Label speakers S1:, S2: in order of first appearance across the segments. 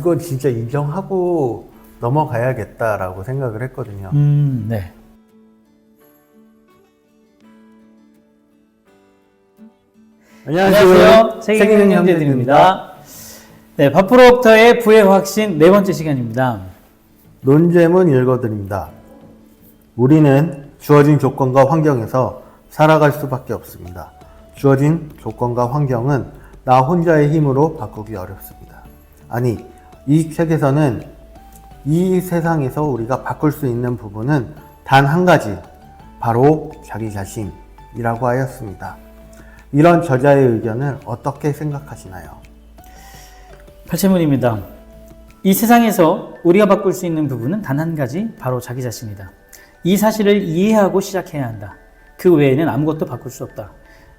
S1: 이건 진짜 인정하고 넘어가야겠다라고 생각을 했거든요.
S2: 음, 네. 안녕하세요. 책임있는 형제들입니다. 네, 바프로부터의 부의 확신 네 번째 시간입니다.
S1: 논제문 읽어드립니다. 우리는 주어진 조건과 환경에서 살아갈 수밖에 없습니다. 주어진 조건과 환경은 나 혼자의 힘으로 바꾸기 어렵습니다. 아니, 이 책에서는 이 세상에서 우리가 바꿀 수 있는 부분은 단 한 가지, 바로 자기 자신이라고 하였습니다. 이런 저자의 의견을 어떻게 생각하시나요?
S2: 팔체문입니다. 이 세상에서 우리가 바꿀 수 있는 부분은 단 한 가지, 바로 자기 자신이다. 이 사실을 이해하고 시작해야 한다. 그 외에는 아무것도 바꿀 수 없다.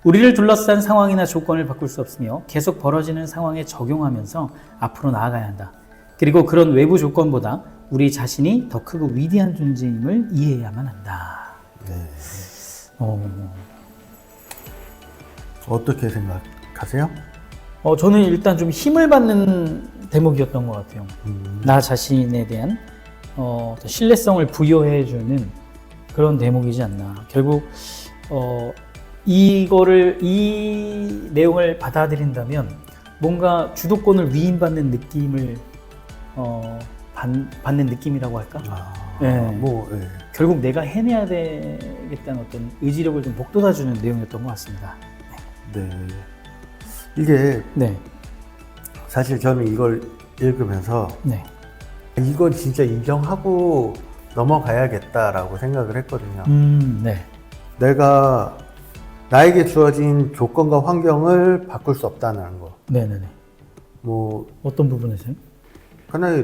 S2: 우리를 둘러싼 상황이나 조건을 바꿀 수 없으며 계속 벌어지는 상황에 적용하면서 앞으로 나아가야 한다. 그리고 그런 외부 조건보다 우리 자신이 더 크고 위대한 존재임을 이해해야만 한다.
S1: 네.
S2: 어,
S1: 어떻게 생각하세요?
S2: 어, 저는 일단 좀 힘을 받는 대목이었던 것 같아요. 나 자신에 대한 어, 신뢰성을 부여해주는 그런 대목이지 않나. 결국 어, 이거를 이 내용을 받아들인다면 뭔가 주도권을 위임받는 느낌을 어, 받, 받는 느낌이라고 할까?
S1: 아,
S2: 네.
S1: 뭐, 예.
S2: 결국 내가 해내야 되겠다는 어떤 의지력을 좀 북돋아주는 내용이었던 것 같습니다.
S1: 네. 이게
S2: 네,
S1: 사실 저는 이걸 읽으면서
S2: 네,
S1: 이건 진짜 인정하고 넘어가야겠다라고 생각을 했거든요.
S2: 음, 네,
S1: 내가 나에게 주어진 조건과 환경을 바꿀 수 없다는 거.
S2: 네, 네, 네.
S1: 뭐,
S2: 어떤 부분에서요?
S1: 그러나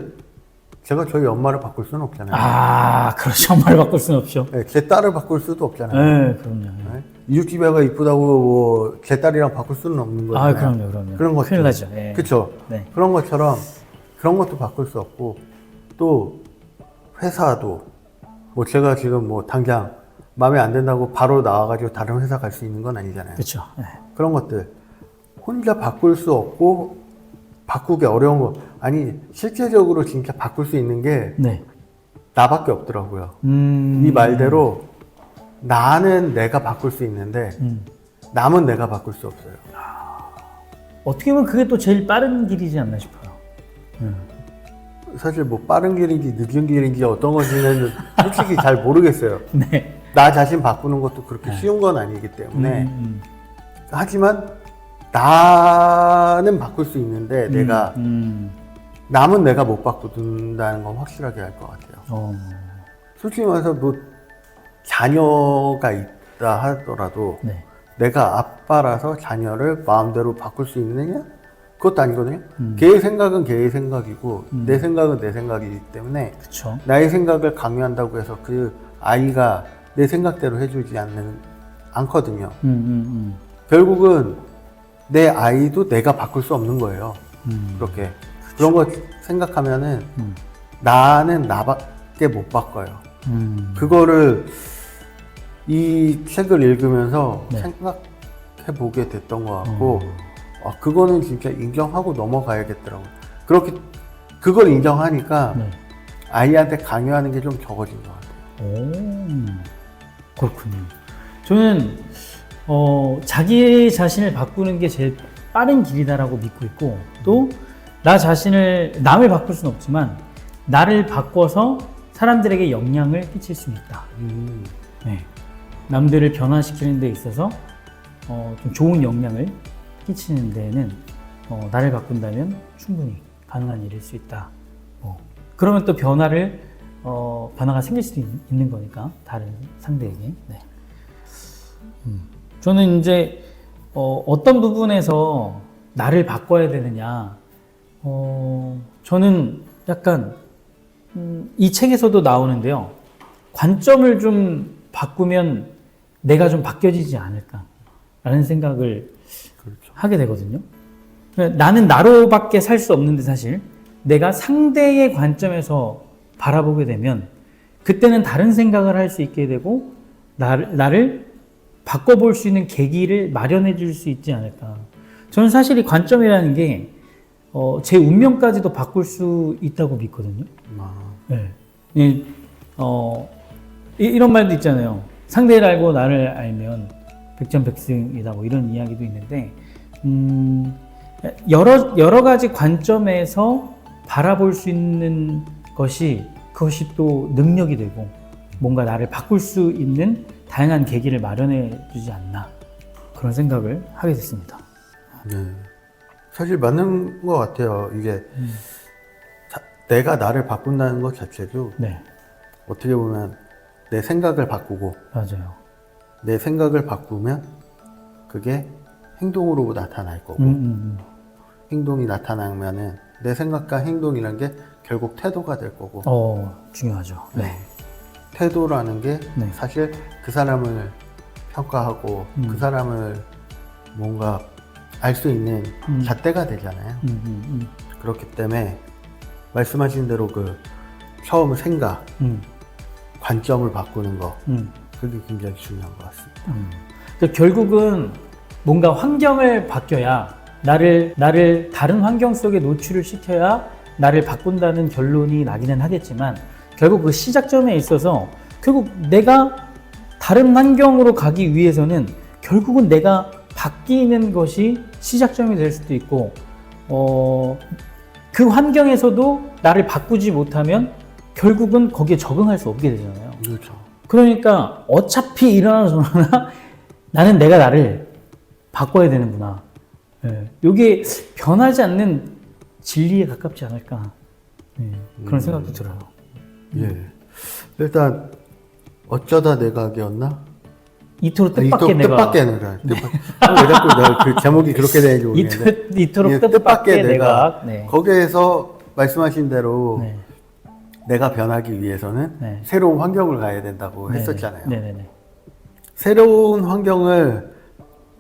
S1: 제가 저희 엄마를 바꿀 수는 없잖아요.
S2: 아, 그렇죠. 말 바꿀 수는 없죠.
S1: 네, 제 딸을 바꿀 수도 없잖아요.
S2: 네, 그럼요.
S1: 네? 이웃집 애가 이쁘다고 뭐 제 딸이랑 바꿀 수는 없는 거잖아요.
S2: 아, 그럼요, 그럼요.
S1: 그런 것
S2: 큰일 나죠. 예.
S1: 그렇죠.
S2: 네.
S1: 그런 것처럼 그런 것도 바꿀 수 없고 또 회사도 뭐 제가 지금 뭐 당장 마음에 안 든다고 바로 나와가지고 다른 회사 갈 수 있는 건 아니잖아요.
S2: 그렇죠. 네.
S1: 그런 것들 혼자 바꿀 수 없고 바꾸기 어려운 거 아니 실제적으로 진짜 바꿀 수 있는 게
S2: 네.
S1: 나밖에 없더라고요.
S2: 음.
S1: 이 말대로 나는 내가 바꿀 수 있는데
S2: 음.
S1: 남은 내가 바꿀 수 없어요.
S2: 어떻게 보면 그게 또 제일 빠른 길이지 않나 싶어요. 음.
S1: 사실 뭐 빠른 길인지 늦은 길인지 어떤 건지는 솔직히 잘 모르겠어요.
S2: 네.
S1: 나 자신 바꾸는 것도 그렇게 쉬운 건 아니기 때문에
S2: 음,
S1: 하지만 나는 바꿀 수 있는데
S2: 음.
S1: 내가
S2: 음.
S1: 남은 내가 못 바꾼다는 건 확실하게 할것 같아요.
S2: 어.
S1: 솔직히 말해서 뭐 자녀가 있다 하더라도
S2: 네.
S1: 내가 아빠라서 자녀를 마음대로 바꿀 수 있느냐? 그것도 아니거든요.
S2: 음.
S1: 걔의 생각은 걔의 생각이고 내 생각은 내 생각이기 때문에
S2: 그렇죠.
S1: 나의 생각을 강요한다고 해서 그 아이가 내 생각대로 해주지 않는 않거든요.
S2: 음, 음,
S1: 결국은 내 아이도 내가 바꿀 수 없는 거예요.
S2: 음.
S1: 그렇게 그런 거 생각하면은
S2: 음.
S1: 나는 나밖에 못 바꿔요.
S2: 음.
S1: 그거를 이 책을 읽으면서
S2: 네.
S1: 생각해 보게 됐던 것 같고, 아, 그거는 진짜 인정하고 넘어가야겠더라고. 그렇게 그걸 인정하니까
S2: 네.
S1: 아이한테 강요하는 게 좀 적어진 것 같아요.
S2: 오, 그렇군요. 저는 어, 자기 자신을 바꾸는 게 제일 빠른 길이다라고 믿고 있고 또 나 자신을 남을 바꿀 수는 없지만 나를 바꿔서 사람들에게 영향을 끼칠 수는 있다.
S1: 음,
S2: 네. 남들을 변화시키는 데 있어서 어, 좀 좋은 영향을 끼치는 데에는 어, 나를 바꾼다면 충분히 가능한 일일 수 있다. 뭐. 그러면 또 변화를 어, 변화가 생길 수도 있, 는 거니까 다른 상대에게. 네. 음. 저는 이제 어, 어떤 부분에서 나를 바꿔야 되느냐. 어, 저는 약간 음, 이 책에서도 나오는데요. 관점을 좀 바꾸면 내가 좀 바뀌어지지 않을까라는 생각을
S1: 그렇죠.
S2: 하게 되거든요. 그러니까 나는 나로밖에 살 수 없는데 사실 내가 상대의 관점에서 바라보게 되면 그때는 다른 생각을 할 수 있게 되고 나를, 나를 바꿔볼 수 있는 계기를 마련해 줄 수 있지 않을까. 저는 사실 이 관점이라는 게 어, 제 운명까지도 바꿀 수 있다고 믿거든요.
S1: 아,
S2: 네. 이, 어, 이, 이런 말도 있잖아요. 상대를 알고 나를 알면 백전백승이다 뭐 이런 이야기도 있는데 음, 여러 여러 가지 관점에서 바라볼 수 있는 것이 그것이 또 능력이 되고 뭔가 나를 바꿀 수 있는 다양한 계기를 마련해 주지 않나 그런 생각을 하게 됐습니다.
S1: 네. 사실 맞는 것 같아요. 이게 자- 내가 나를 바꾼다는 것 자체도
S2: 네,
S1: 어떻게 보면 내 생각을 바꾸고
S2: 맞아요.
S1: 내 생각을 바꾸면 그게 행동으로 나타날 거고
S2: 음, 음,
S1: 행동이 나타나면은 내 생각과 행동이란 게 결국 태도가 될 거고
S2: 음. 어, 중요하죠. 네.
S1: 태도라는 게
S2: 네.
S1: 사실 그 사람을 평가하고
S2: 음.
S1: 그 사람을 뭔가 알 수 있는
S2: 음.
S1: 잣대가 되잖아요.
S2: 음, 음,
S1: 그렇기 때문에 말씀하신 대로 그 처음 생각,
S2: 음,
S1: 관점을 바꾸는 거
S2: 음.
S1: 그게 굉장히 중요한 것 같습니다.
S2: 음. 그러니까 결국은 뭔가 환경을 바뀌어야 나를 나를 다른 환경 속에 노출을 시켜야 나를 바꾼다는 결론이 나기는 하겠지만 결국 그 시작점에 있어서 결국 내가 다른 환경으로 가기 위해서는 결국은 내가 바뀌는 것이 시작점이 될 수도 있고 어, 그 환경에서도 나를 바꾸지 못하면 결국은 거기에 적응할 수 없게 되잖아요.
S1: 그렇죠.
S2: 그러니까 어차피 일어나나 저러나 나는 내가 나를 바꿔야 되는구나. 예, 이게 변하지 않는 진리에 가깝지 않을까. 예, 그런 생각도 들어요.
S1: 예. 일단 어쩌다 내가기였나?
S2: 이토록
S1: 아,
S2: 뜻밖의 내가.
S1: 뜻밖의 내가. 뜻밖- 아, 왜 자꾸 내가 그 제목이 그렇게 되는지 모르겠는데.
S2: 이토,
S1: 예,
S2: 뜻밖의 내가. 네.
S1: 거기에서 말씀하신 대로
S2: 네.
S1: 내가 변하기 위해서는
S2: 네.
S1: 새로운 환경을 가야 된다고
S2: 네.
S1: 했었잖아요.
S2: 네 네 네.
S1: 새로운 환경을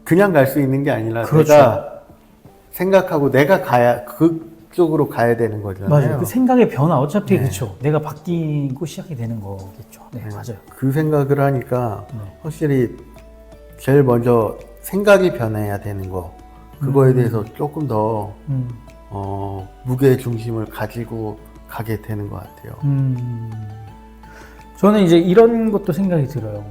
S1: 그냥 갈 수 있는 게 아니라
S2: 그렇죠.
S1: 내가 생각하고 내가 가야 그쪽으로 가야 되는 거잖아요.
S2: 맞아요. 그 생각의 변화. 어차피
S1: 네.
S2: 그렇죠. 내가 바뀌고 시작이 되는 거겠죠. 네, 맞아요.
S1: 그 생각을 하니까
S2: 네.
S1: 확실히 제일 먼저 생각이 변해야 되는 거 그거에 대해서 조금 더
S2: 음,
S1: 어, 무게 중심을 가지고 가게 되는 것 같아요.
S2: 음, 저는 이제 이런 것도 생각이 들어요.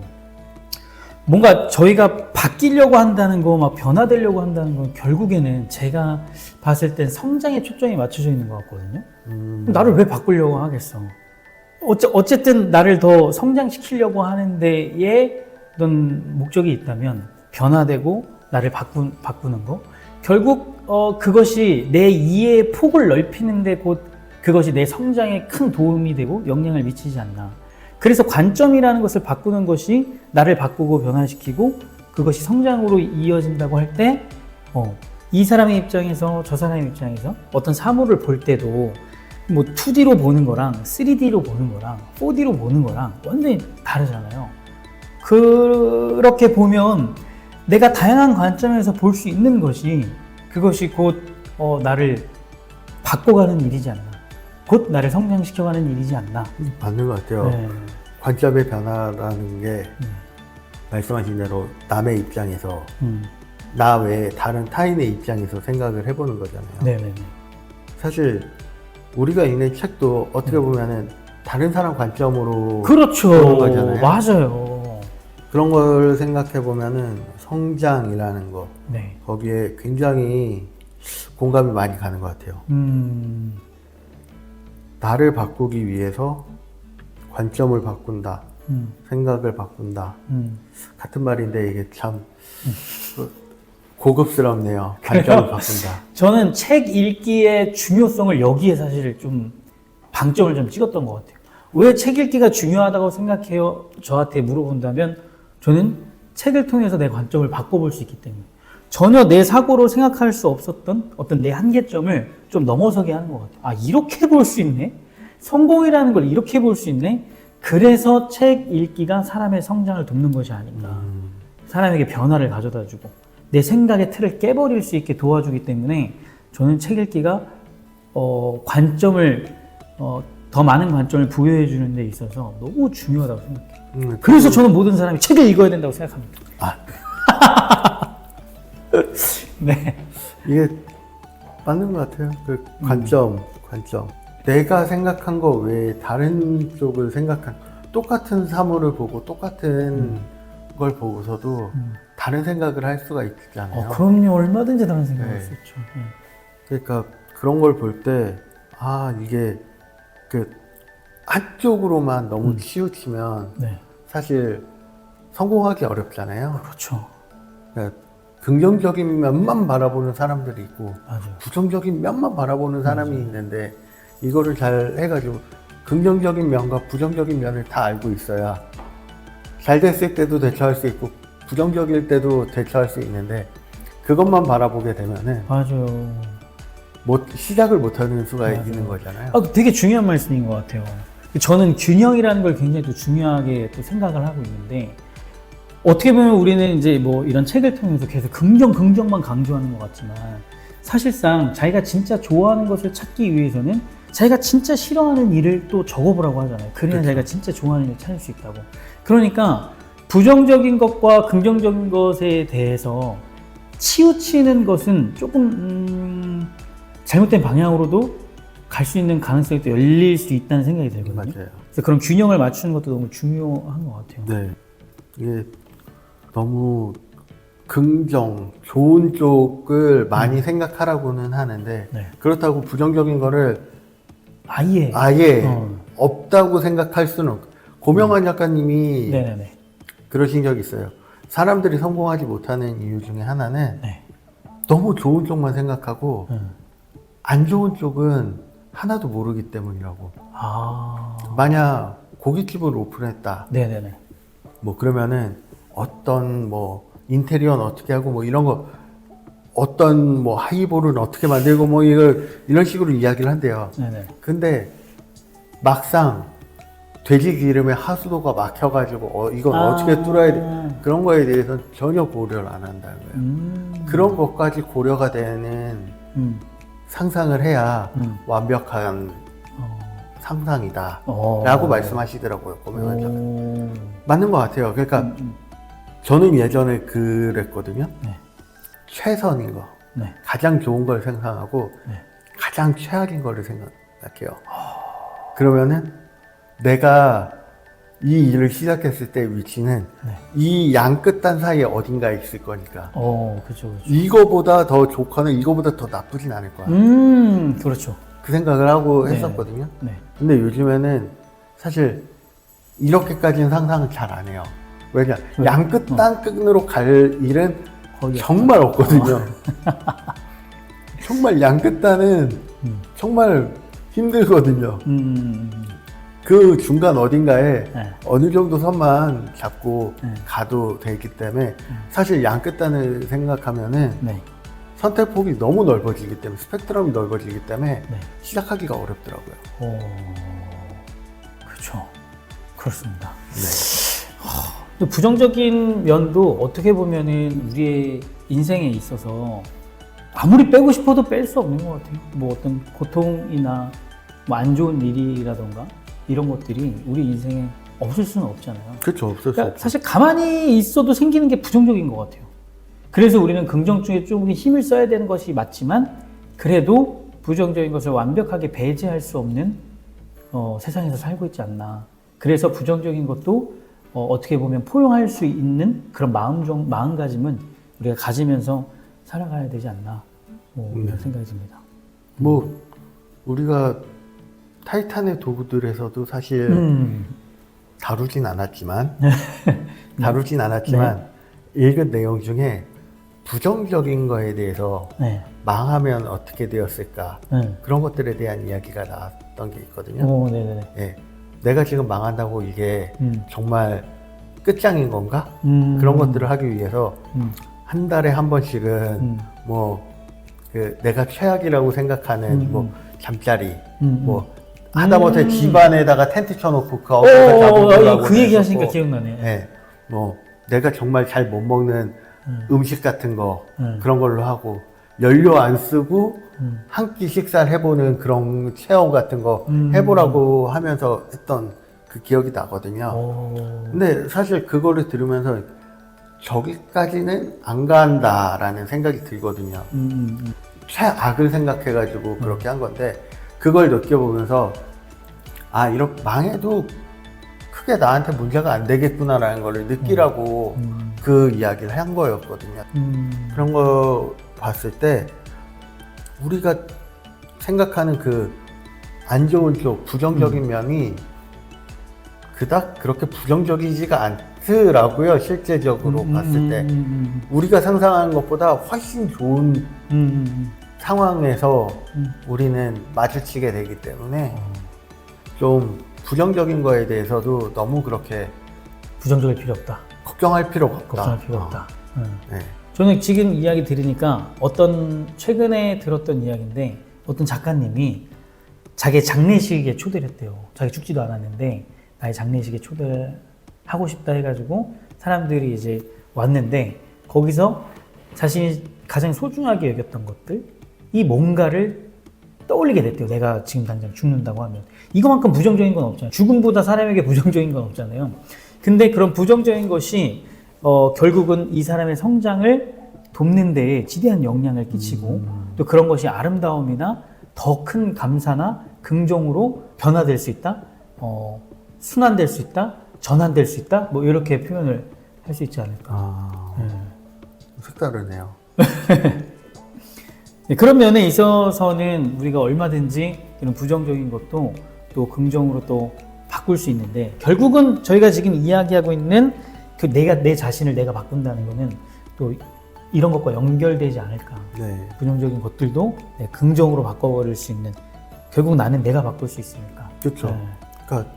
S2: 뭔가 저희가 바뀌려고 한다는 거, 막 변화되려고 한다는 건 결국에는 제가 봤을 땐 성장에 초점이 맞춰져 있는 것 같거든요.
S1: 음,
S2: 나를 왜 바꾸려고 하겠어? 어째, 어쨌든 나를 더 성장시키려고 하는 데에 어떤 목적이 있다면 변화되고 나를 바꾸, 바꾸는 거. 결국 어, 그것이 내 이해의 폭을 넓히는데 곧 그것이 내 성장에 큰 도움이 되고 영향을 미치지 않나. 그래서 관점이라는 것을 바꾸는 것이 나를 바꾸고 변화시키고 그것이 성장으로 이어진다고 할 때, 어, 이 사람의 입장에서 저 사람의 입장에서 어떤 사물을 볼 때도 뭐 2D로 보는 거랑 3D로 보는 거랑 4D로 보는 거랑 완전히 다르잖아요. 그렇게 보면 내가 다양한 관점에서 볼 수 있는 것이 그것이 곧 어, 나를 바꿔가는 일이지 않나. 곧 나를 성장시켜가는 일이지 않나.
S1: 맞는 것 같아요.
S2: 네.
S1: 관점의 변화라는 게
S2: 음.
S1: 말씀하신 대로 남의 입장에서
S2: 음.
S1: 나 외에 다른 타인의 입장에서 생각을 해보는 거잖아요.
S2: 네네네.
S1: 사실 우리가 읽는 책도 어떻게 보면은 다른 사람 관점으로
S2: 그렇죠.
S1: 거잖아요.
S2: 맞아요.
S1: 그런 걸 생각해 보면은 성장이라는 거
S2: 네.
S1: 거기에 굉장히 공감이 많이 가는 것 같아요.
S2: 음.
S1: 나를 바꾸기 위해서 관점을 바꾼다,
S2: 음.
S1: 생각을 바꾼다
S2: 음.
S1: 같은 말인데 이게 참그 고급스럽네요. 관점을 바꾼다.
S2: 저는 책 읽기의 중요성을 여기에 사실 좀 방점을 좀 찍었던 것 같아요. 왜 책 읽기가 중요하다고 생각해요? 저한테 물어본다면 저는 책을 통해서 내 관점을 바꿔볼 수 있기 때문에 전혀 내 사고로 생각할 수 없었던 어떤 내 한계점을 좀 넘어서게 하는 것 같아요. 아, 이렇게 볼 수 있네? 성공이라는 걸 이렇게 볼 수 있네? 그래서 책 읽기가 사람의 성장을 돕는 것이 아닌가. 사람에게 변화를 가져다 주고 내 생각의 틀을 깨버릴 수 있게 도와주기 때문에 저는 책 읽기가 어, 관점을 어, 더 많은 관점을 부여해 주는 데 있어서 너무 중요하다고 생각해요.
S1: 음,
S2: 그래서 저는 모든 사람이 책을 읽어야 된다고 생각합니다.
S1: 아.
S2: 네.
S1: 이게 맞는 것 같아요. 그 관점, 관점. 내가 생각한 거 외에 다른 쪽을 생각한 똑같은 사물을 보고 똑같은 걸 보고서도 다른 생각을 할 수가 있잖아요.
S2: 어, 그럼요. 얼마든지 다른 생각할
S1: 네.
S2: 수 있죠. 예.
S1: 그러니까 그런 걸 볼 때, 아, 이게 그 한쪽으로만 너무 치우치면
S2: 네.
S1: 사실 성공하기 어렵잖아요.
S2: 그렇죠.
S1: 그러니까 긍정적인 면만 바라보는 사람들이 있고,
S2: 맞아요.
S1: 부정적인 면만 바라보는 사람이 있는데, 이거를 잘 해가지고, 긍정적인 면과 부정적인 면을 다 알고 있어야, 잘 됐을 때도 대처할 수 있고, 부정적일 때도 대처할 수 있는데, 그것만 바라보게 되면은,
S2: 맞아요.
S1: 못, 시작을 못하는 수가
S2: 맞아요.
S1: 있는 거잖아요.
S2: 아, 되게 중요한 말씀인 것 같아요. 저는 균형이라는 걸 굉장히 또 중요하게 또 생각을 하고 있는데 어떻게 보면 우리는 이제 뭐 이런 책을 통해서 계속 긍정 긍정만 강조하는 것 같지만 사실상 자기가 진짜 좋아하는 것을 찾기 위해서는 자기가 진짜 싫어하는 일을 또 적어보라고 하잖아요. 그래야
S1: 그렇죠.
S2: 자기가 진짜 좋아하는 일을 찾을 수 있다고. 그러니까 부정적인 것과 긍정적인 것에 대해서 치우치는 것은 조금 음, 잘못된 방향으로도 갈 수 있는 가능성이 또 열릴 수 있다는 생각이 들거든요.
S1: 맞아요.
S2: 그래서 그런 균형을 맞추는 것도 너무 중요한 것 같아요.
S1: 네. 이게 너무 긍정, 좋은 쪽을 많이 생각하라고는 하는데,
S2: 네.
S1: 그렇다고 부정적인 거를
S2: 아예.
S1: 아예
S2: 어.
S1: 없다고 생각할 수는 없. 고명환 작가님이
S2: 네네네.
S1: 그러신 적이 있어요. 사람들이 성공하지 못하는 이유 중에 하나는
S2: 네.
S1: 너무 좋은 쪽만 생각하고
S2: 음.
S1: 안 좋은 쪽은 하나도 모르기 때문이라고.
S2: 아.
S1: 만약 고깃집을 오픈했다.
S2: 네네네.
S1: 뭐 그러면은 어떤 뭐 인테리어는 어떻게 하고 뭐 이런 거 어떤 뭐 하이볼은 어떻게 만들고 뭐 이걸 이런 식으로 이야기를 한대요.
S2: 네네.
S1: 근데 막상 돼지 기름에 하수도가 막혀가지고 어, 이건
S2: 아.
S1: 어떻게 뚫어야 돼 그런 거에 대해서는 전혀 고려를 안 한다는 거예요.
S2: 음.
S1: 그런 것까지 고려가 되는
S2: 음.
S1: 상상을 해야
S2: 음.
S1: 완벽한
S2: 어.
S1: 상상이다.
S2: 어.
S1: 라고 말씀하시더라고요. 고명환 작가.
S2: 오.
S1: 맞는 것 같아요. 그러니까
S2: 음, 음.
S1: 저는 예전에 그랬거든요.
S2: 네.
S1: 최선인 거,
S2: 네.
S1: 가장 좋은 걸 생각하고
S2: 네.
S1: 가장 최악인 거를 생각해요. 그러면은 내가 이 일을 시작했을 때 위치는
S2: 네.
S1: 이양 끝단 사이에 어딘가에 있을 거니까
S2: 어, 그렇죠, 그렇죠.
S1: 이거보다 더 좋거나 이거보다 더 나쁘진 않을 거야.
S2: 음, 그렇죠.
S1: 그 생각을 하고
S2: 네.
S1: 했었거든요.
S2: 네.
S1: 근데 요즘에는 사실 이렇게까지는 상상을 잘 안 해요. 왜냐
S2: 왜?
S1: 양 끝단 끝으로 갈 일은 정말 없거든요. 정말 양 끝단은
S2: 음.
S1: 정말 힘들거든요.
S2: 음, 음, 음.
S1: 그 중간 어딘가에
S2: 네.
S1: 어느 정도 선만 잡고
S2: 네.
S1: 가도 되기 때문에 사실 양 끝단을 생각하면은
S2: 네.
S1: 선택 폭이 너무 넓어지기 때문에 스펙트럼이 넓어지기 때문에
S2: 네.
S1: 시작하기가 어렵더라고요.
S2: 어, 그렇죠. 그렇습니다.
S1: 네.
S2: 또 부정적인 면도 어떻게 보면은 우리의 인생에 있어서 아무리 빼고 싶어도 뺄 수 없는 것 같아요. 뭐 어떤 고통이나 뭐 안 좋은 일이라던가 이런 것들이 우리 인생에 없을 수는 없잖아요.
S1: 그렇죠. 없을 수
S2: 그러니까
S1: 없죠.
S2: 사실 가만히 있어도 생기는 게 부정적인 것 같아요. 그래서 우리는 긍정 쪽에 조금 힘을 써야 되는 것이 맞지만 그래도 부정적인 것을 완벽하게 배제할 수 없는 어, 세상에서 살고 있지 않나. 그래서 부정적인 것도 어, 떻게 보면 포용할 수 있는 그런 마음정, 마음가짐은 우리가 가지면서 살아가야 되지 않나. 뭐 이런 생각이 듭니다.
S1: 뭐 우리가 타이탄의 도구들에서도 사실
S2: 음,
S1: 다루진 않았지만 다루진 않았지만 읽은 내용 중에 부정적인 거에 대해서
S2: 네.
S1: 망하면 어떻게 되었을까
S2: 네.
S1: 그런 것들에 대한 이야기가 나왔던 게 있거든요.
S2: 오, 네네 네.
S1: 예, 내가 지금 망한다고 이게
S2: 음.
S1: 정말 끝장인 건가?
S2: 음.
S1: 그런 것들을 하기 위해서
S2: 음.
S1: 한 달에 한 번씩은
S2: 음.
S1: 뭐그 내가 최악이라고 생각하는
S2: 음,
S1: 뭐
S2: 음.
S1: 잠자리
S2: 음,
S1: 뭐 하다못해
S2: 음.
S1: 집안에다가 텐트 쳐놓고 그
S2: 오,
S1: 업에서
S2: 오,
S1: 잡으려고
S2: 오, 어, 그 얘기 하시니까 기억나네.
S1: 예, 뭐 내가 정말 잘 못 먹는
S2: 음.
S1: 음식 같은 거
S2: 음.
S1: 그런 걸로 하고 연료 안 쓰고
S2: 음.
S1: 한끼 식사를 해보는 그런 체험 같은 거
S2: 음.
S1: 해보라고 하면서 했던 그 기억이 나거든요.
S2: 오.
S1: 근데 사실 그거를 들으면서 저기까지는 안 간다라는 생각이 들거든요.
S2: 음, 음,
S1: 최악을 생각해가지고 그렇게 한 건데 그걸 느껴보면서 아 이렇게 망해도 크게 나한테 문제가 안 되겠구나라는 걸 느끼라고
S2: 음.
S1: 그 이야기를 한 거였거든요.
S2: 음.
S1: 그런 거 봤을 때 우리가 생각하는 그 안 좋은 쪽 부정적인 면이 그닥 그렇게 부정적이지가 않더라고요 실제적으로
S2: 음,
S1: 봤을 때
S2: 음,
S1: 우리가 상상하는 것보다 훨씬 좋은
S2: 음, 음,
S1: 상황에서
S2: 음.
S1: 우리는 마주치게 되기 때문에
S2: 어,
S1: 좀 부정적인 거에 대해서도 너무 그렇게
S2: 부정적일 필요 없다.
S1: 걱정할 필요가 없다.
S2: 걱정할 필요 없다.
S1: 어,
S2: 음.
S1: 네.
S2: 저는 지금 이야기 들으니까 어떤 최근에 들었던 이야기인데 어떤 작가님이 자기 장례식에 초대를 했대요. 자기 죽지도 않았는데 나의 장례식에 초대를 하고 싶다 해가지고 사람들이 이제 왔는데 거기서 자신이 가장 소중하게 여겼던 것들 이 뭔가를 떠올리게 됐대요. 내가 지금 당장 죽는다고 하면 이거만큼 부정적인 건 없잖아요. 죽음보다 사람에게 부정적인 건 없잖아요. 근데 그런 부정적인 것이 어, 결국은 이 사람의 성장을 돕는 데에 지대한 영향을 끼치고 또 그런 것이 아름다움이나 더 큰 감사나 긍정으로 변화될 수 있다, 어, 순환될 수 있다, 전환될 수 있다, 뭐 이렇게 표현을 할 수 있지 않을까.
S1: 아,
S2: 음.
S1: 색다르네요.
S2: 네, 그런 면에 있어서는 우리가 얼마든지 이런 부정적인 것도 또 긍정으로 또 바꿀 수 있는데 결국은 저희가 지금 이야기하고 있는 그 내가 내 자신을 내가 바꾼다는 거는 또 이런 것과 연결되지 않을까.
S1: 네.
S2: 부정적인 것들도 네, 긍정으로 바꿔버릴 수 있는 결국 나는 내가 바꿀 수 있으니까.
S1: 그렇죠.
S2: 네.
S1: 그러니까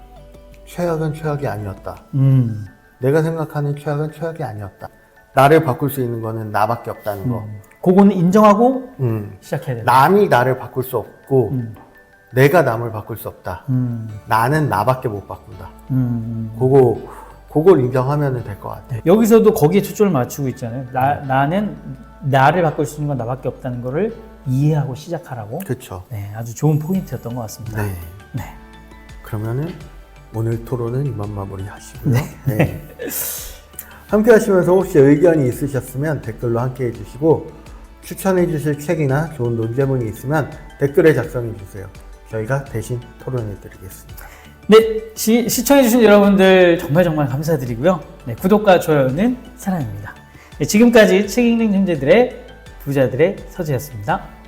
S1: 최악은 최악이 아니었다.
S2: 음.
S1: 내가 생각하는 최악은 최악이 아니었다. 나를 바꿀 수 있는 거는 나밖에 없다는 거.
S2: 음. 그거는 인정하고
S1: 음.
S2: 시작해야 된다.
S1: 남이 나를 바꿀 수 없고
S2: 음.
S1: 내가 남을 바꿀 수 없다.
S2: 음.
S1: 나는 나밖에 못 바꾼다.
S2: 음.
S1: 그거 그걸 인정하면 될 것 같아.
S2: 여기서도 거기에 초점을 맞추고 있잖아요. 나, 나는 나를 바꿀 수 있는 건 나밖에 없다는 거를 이해하고 시작하라고.
S1: 그렇죠.
S2: 네, 아주 좋은 포인트였던 것 같습니다.
S1: 네.
S2: 네.
S1: 그러면은 오늘 토론은 이만 마무리하시고요. 네. 함께 하시면서 혹시 의견이 있으셨으면 댓글로 함께 해주시고 추천해 주실 책이나 좋은 논제문이 있으면 댓글에 작성해 주세요. 저희가 대신 토론해 드리겠습니다.
S2: 네, 시, 시청해주신 여러분들 정말 정말 감사드리고요. 네, 구독과 좋아요는 사랑입니다. 네, 지금까지 책 읽는 형제들의 부자들의 서재였습니다.